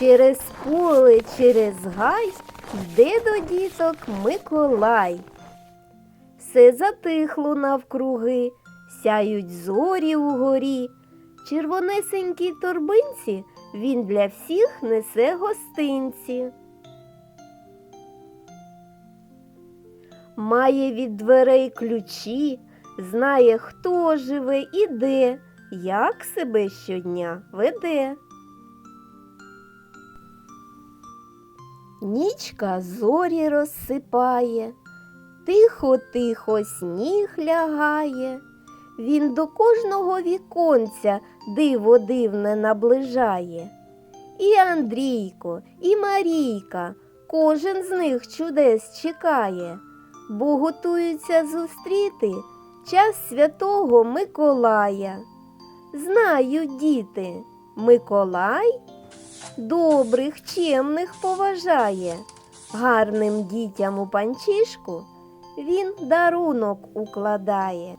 Через поле, через гай йде до діток Миколай. Все затихло навкруги, сяють зорі угорі. Червонесенькій торбинці він для всіх несе гостинці. Має від дверей ключі, знає, хто живе і де, як себе щодня веде. Нічка зорі розсипає, тихо-тихо сніг лягає. Він до кожного віконця диво дивне наближає. І Андрійко, і Марійка, кожен з них чудес чекає, бо готуються зустріти час святого Миколая. Знають діти, Миколай добрих, чемних поважає. Гарним дітям у панчішку він дарунок укладає.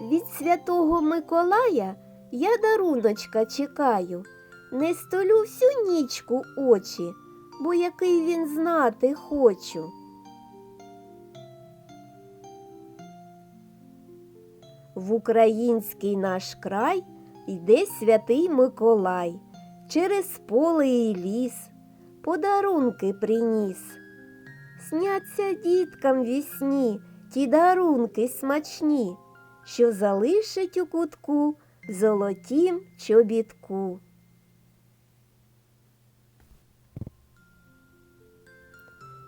Від святого Миколая я даруночка чекаю, не столю всю нічку очі, бо який він знати хочу. В український наш край йде святий Миколай, через поле і ліс, подарунки приніс. Сняться діткам вісні ті дарунки смачні, що залишить у кутку золотім чобітку.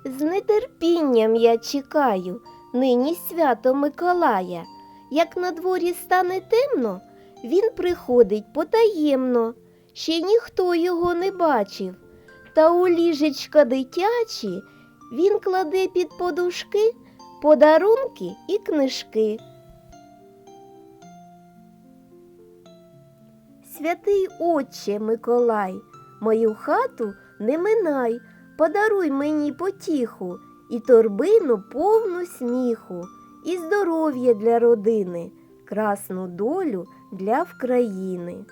З нетерпінням я чекаю нині свято Миколая. Як на дворі стане темно, він приходить потаємно, ще ніхто його не бачив. Та у ліжечка дитячі він кладе під подушки подарунки і книжки. Святий Отче Миколай, мою хату не минай, подаруй мені потіху і торбину повну сміху, і здоров'я для родини, красну долю для вкраїни.